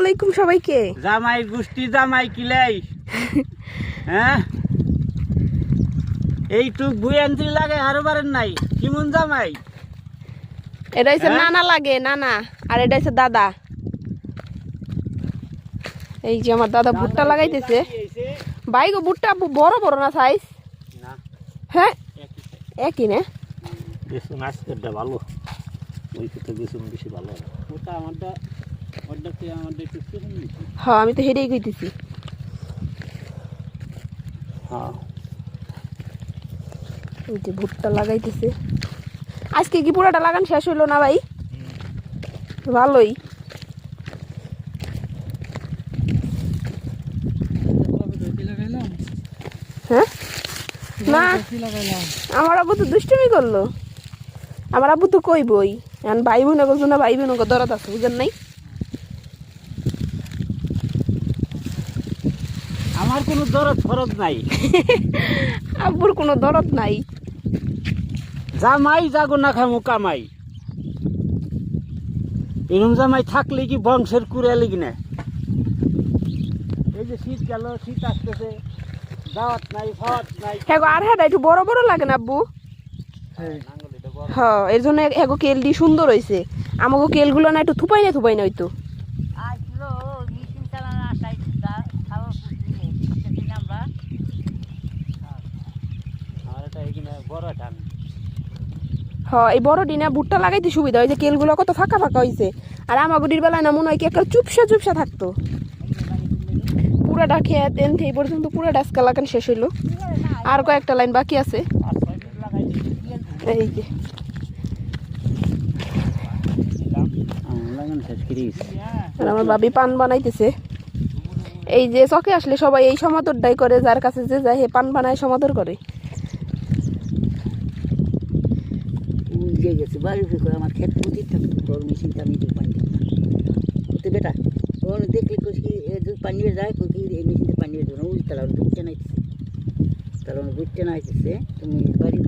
আলাইকুম সবাইকে। জামাই গুষ্টি জামাই কিলাই। হ্যাঁ? এইটুক বুয়ান্তি লাগে আরও বারেন নাই। কিমন জামাই? এটা হচ্ছে হ্যাঁ? নানা লাগে নানা। আর এটা হচ্ছে দাদা। এই যে আমার দাদা ভুট্টা লাগাইতেছে। ভাই গো ভুট্টা বড় বড় না সাইজ না। হ্যাঁ? একই না? বেসন আজকেরটা ভালো। ওই ক্ষেত্রে বেসন বেশি ভালো ওটা আমারটা নিয়েছি? হ্যাঁ আমি তো হেরেই কইতেছি। হ্যাঁ এই যে ভুট্টা লাগাইতেছে। আজকে কি পুরাটা লাগান শেষ হইল না ভাই? ভালোই। হ্যাঁ? না আমার আব্বু তো দুষ্টুমি করল। আমার আব্বু তো কইবই। এখন ভাই বোন করছ না ভাই বোন দরদ আছে বুঝেন নাই? আমার কোনো দরদ ফরজ নাই। আব্বুর কোনো দরদ নাই। জামাই যাগো না খামো কামাই। এরম জামাই থাকলে কি বংশের কুড়ালে কি না? এই যে শীত গেল শীত আসতেছে। দাওয়াত নাই ফাওয়াত নাই। হ্যাঁ আর হ্যাঁ একটু বড় বড় লাগে না আব্বু? হ্যাঁ এর জন্য হ্যাগো কেলটি সুন্দর হয়েছে আমাকে কেলগুলো না একটু থুপাই না থুপাই না হইতো। হ্যাঁ এই বড় ডিনা ভুট্টা লাগাইতে সুবিধা হয় যে কেলগুলো কত ফাঁকা ফাঁকা হয়েছে আর আমাগুডির বেলায় না মনে হয় কি একটা চুপসা চুপসা থাকতো। পুরাটা খেয়ে তেন এই পর্যন্ত পুরা ডাস্কা লাগান শেষ হইল। আর কয়েকটা লাইন বাকি আছে। এই যে। আমার বাবি পান বানাইতেছে। এই যে চকে আসলে সবাই এই সমাদরটাই করে যার কাছে যে যায় হে পান বানায় সমাদর করে। উজে গেছে বাড়ি ফিরে আমার ক্ষেত প্রতি তোর মেশিনটা আমি দুধ পানি দিতাম বেটা তখন দেখলে কি দুধ পানি যায় কই কি এই মেশিনটা পানি নিয়ে দেবো উজ তালা বুঝতে নাইতেছে তাহলে বুঝতে নাইতেছে তুমি বাড়ি